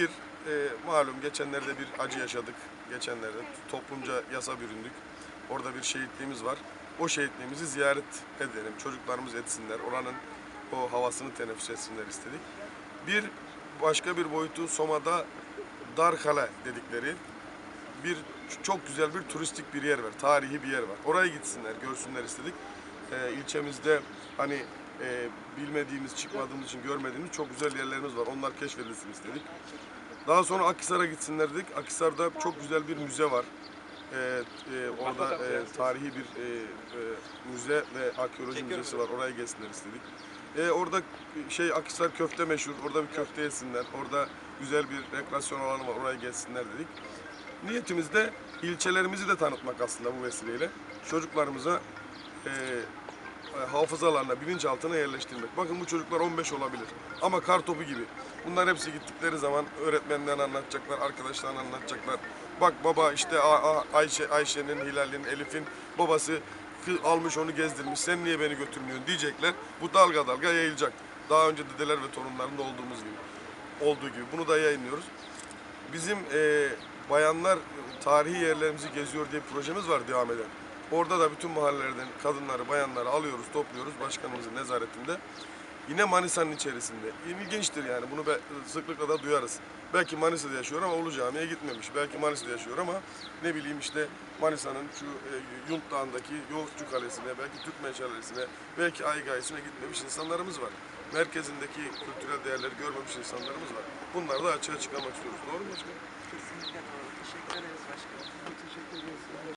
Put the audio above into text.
Bir, e, malum geçenlerde bir acı yaşadık. Geçenlerde toplumca yasa büründük. Orada bir şehitliğimiz var. O şehitliğimizi ziyaret edelim. Çocuklarımız etsinler. Oranın o havasını teneffüs etsinler istedik. Bir başka bir boyutu Soma'da Darkale dedikleri bir çok güzel bir turistik bir yer var. Tarihi bir yer var. Oraya gitsinler, görsünler istedik. Ee, ilçemizde hani e, bilmediğimiz, çıkmadığımız için görmediğimiz çok güzel yerlerimiz var. Onlar keşfedilsin istedik. Daha sonra Akhisar'a gitsinler dedik. Akhisar'da çok güzel bir müze var. Ee, e, orada e, tarihi bir e, e, müze ve arkeoloji müzesi var. Oraya gelsinler istedik. E, orada şey Akhisar köfte meşhur. Orada bir köfte yesinler. Orada güzel bir rekreasyon alanı var. Oraya gelsinler dedik. Niyetimiz de ilçelerimizi de tanıtmak aslında bu vesileyle. Çocuklarımıza e, e, hafızalarına, bilinçaltına yerleştirmek. Bakın bu çocuklar 15 olabilir ama kar topu gibi. Bunlar hepsi gittikleri zaman öğretmenlerine anlatacaklar, arkadaşlarına anlatacaklar. Bak baba işte Ayşe, Ayşe'nin, Hilal'in, Elif'in babası almış onu gezdirmiş. Sen niye beni götürmüyorsun diyecekler. Bu dalga dalga yayılacak. Daha önce dedeler ve torunlarında olduğumuz gibi. Olduğu gibi. Bunu da yayınlıyoruz. Bizim e, bayanlar tarihi yerlerimizi geziyor diye projemiz var devam eden. Orada da bütün mahallelerden kadınları, bayanları alıyoruz, topluyoruz başkanımızın nezaretinde. Yine Manisa'nın içerisinde. İlginçtir yani bunu be, sıklıkla da duyarız. Belki Manisa'da yaşıyor ama Ulu Cami'ye gitmemiş. Belki Manisa'da yaşıyor ama ne bileyim işte Manisa'nın şu e, Yunt Dağı'ndaki Yoğurtçu Kalesi'ne, belki Türkmen Şelalesi'ne, belki Aygayesine gitmemiş insanlarımız var. Merkezindeki kültürel değerleri görmemiş insanlarımız var. Bunları da açığa çıkarmak istiyoruz. Doğru mu başkanım? Kesinlikle doğru. Teşekkür ederiz başkanım. Teşekkür ederiz.